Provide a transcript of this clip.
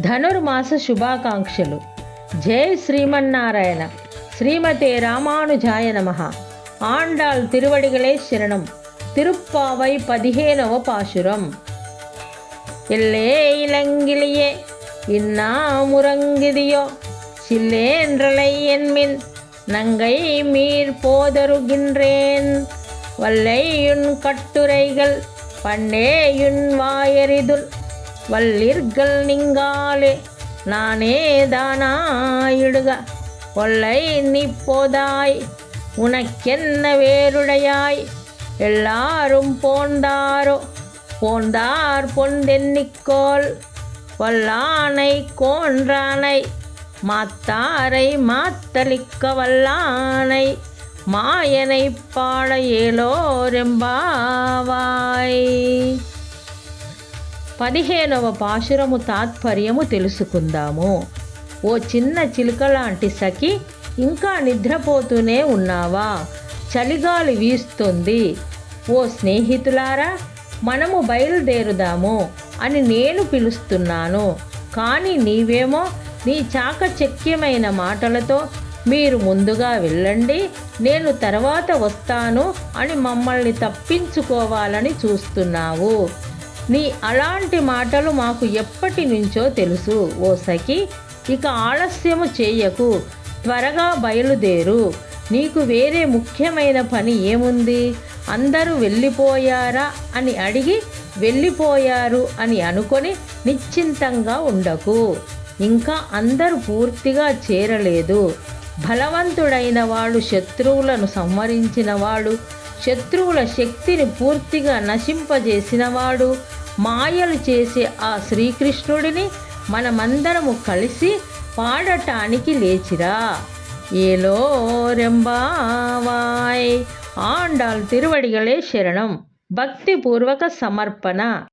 ధనుర్మాస శుభాకాంక్షలు జై శ్రీమన్నారాయణ ஸ்ரீமதே ராமானுஜாய நமகா ஆண்டாள் திருவடிகளே சரணம் திருப்பாவை பதிகேனவ பாசுரம் எல்லே இளங்கிலியே இன்னா முறங்குதியோ சில்லேன்றலை என்மின் நங்கை மீர் போதருகின்றேன் வல்லையுன் கட்டுரைகள் பண்ணேயுன் வாயறிதுள் வல்லிர்கள் நீங்காலே நானே தானாயிடுக. கொள்ளை நீப்போதாய் உனக்கென்ன வேருடையாய் எல்லாரும் போந்தாரோ? போந்தார் பொந்தென்னிக்கோள் வல்லானை கோன்றானை மாத்தாரை மாத்தளிக்க வல்லானை. மாயனை பாட ஏலோரெம்பாவாய் పదిహేనవ పాశురము తాత్పర్యము తెలుసుకుందాము. ఓ చిన్న చిలుక లాంటి సఖి ఇంకా నిద్రపోతూనే ఉన్నావా? చలిగాలి వీస్తుంది. ఓ స్నేహితులారా మనము బయలుదేరుదాము అని నేను పిలుస్తున్నాను. కానీ నీవేమో నీ చాకచక్యమైన మాటలతో మీరు ముందుగా వెళ్ళండి నేను తర్వాత వస్తాను అని మమ్మల్ని తప్పించుకోవాలని చూస్తున్నావు. నీ అలాంటి మాటలు మాకు ఎప్పటి నుంచో తెలుసు ఓ సఖి. ఇక ఆలస్యము చేయకు త్వరగా బయలుదేరు. నీకు వేరే ముఖ్యమైన పని ఏముంది? అందరూ వెళ్ళిపోయారా అని అడిగి వెళ్ళిపోయారు అని అనుకొని నిశ్చింతంగా ఉండకు. ఇంకా అందరూ పూర్తిగా చేరలేదు. బలవంతుడైన వాడు శత్రువులను సంహరించినవాడు శత్రువుల శక్తిని పూర్తిగా నశింపజేసినవాడు మాయలు చేసే ఆ శ్రీకృష్ణుడిని మనమందరము కలిసి పాడటానికి లేచిరా. ఏలో రెంబావాయ్ ఆండాల్ తిరువడిగలే శరణం. భక్తిపూర్వక సమర్పణ.